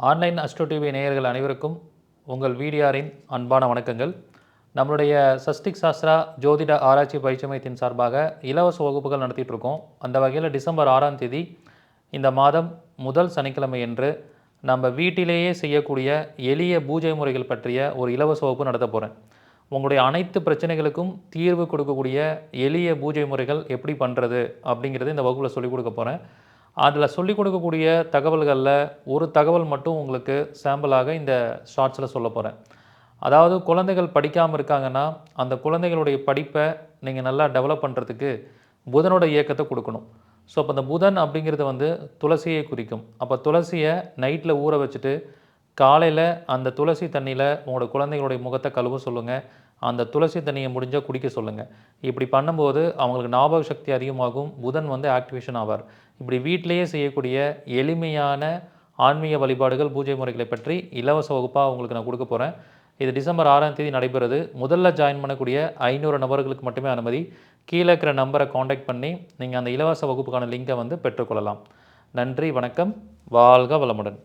Online astro TV நேயர்கள் அனைவருக்கும் உங்கள் வீடியாரின் அன்பான வணக்கங்கள். நம்மளுடைய சஸ்டிக் சாஸ்திரா ஜோதிட ஆராய்ச்சி பயிற்சி மையத்தின் சார்பாக இலவச வகுப்புகள் நடத்திட்டுருக்கோம். அந்த வகையில் டிசம்பர் ஆறாம் தேதி இந்த மாதம் முதல் சனிக்கிழமை என்று நம்ம வீட்டிலேயே செய்யக்கூடிய எளிய பூஜை முறைகள் பற்றிய ஒரு இலவச வகுப்பு நடத்த போகிறேன் உங்களுடைய அனைத்து பிரச்சனைகளுக்கும் தீர்வு கொடுக்கக்கூடிய எளிய பூஜை முறைகள் எப்படி பண்ணுறது அப்படிங்கிறது இந்த வகுப்பில் சொல்லிக் கொடுக்க போகிறேன் அதில் சொல்லிக் கொடுக்கக்கூடிய தகவல்களில் ஒரு தகவல் மட்டும் உங்களுக்கு சாம்பிளாக இந்த ஷார்ட்ஸில் சொல்ல போகிறேன் அதாவது குழந்தைகள் படிக்காமல் இருக்காங்கன்னா அந்த குழந்தைகளுடைய படிப்பை நீங்கள் நல்லா டெவலப் பண்ணுறதுக்கு புதனோட இயக்கத்தை கொடுக்கணும். ஸோ அப்போ அந்த புதன் அப்படிங்கிறது வந்து துளசியை குறிக்கும். அப்போ துளசியை நைட்டில் ஊற வச்சுட்டு காலையில் அந்த துளசி தண்ணியில் உங்களோட குழந்தைகளுடைய முகத்தை கழுவ சொல்லுங்கள் அந்த துளசி தண்ணியை முடிஞ்சால் குடிக்க சொல்லுங்கள் இப்படி பண்ணும்போது அவங்களுக்கு ஞாபக சக்தி அதிகமாகும். புதன் வந்து ஆக்டிவேஷன் ஆவார். இப்படி வீட்டிலேயே செய்யக்கூடிய எளிமையான ஆன்மீக வழிபாடுகள் பூஜை முறைகளை பற்றி இலவச வகுப்பாக உங்களுக்கு நான் கொடுக்க போகிறேன் இது டிசம்பர் ஆறாம் தேதி நடைபெறுது. முதல்ல ஜாயின் பண்ணக்கூடிய ஐநூறு நபர்களுக்கு மட்டுமே அனுமதி. கீழே இருக்கிற நம்பரை காண்டாக்ட் பண்ணி நீங்கள் அந்த இலவச வகுப்புக்கான லிங்கை வந்து பெற்றுக்கொள்ளலாம். நன்றி வணக்கம். வாழ்க வளமுடன்.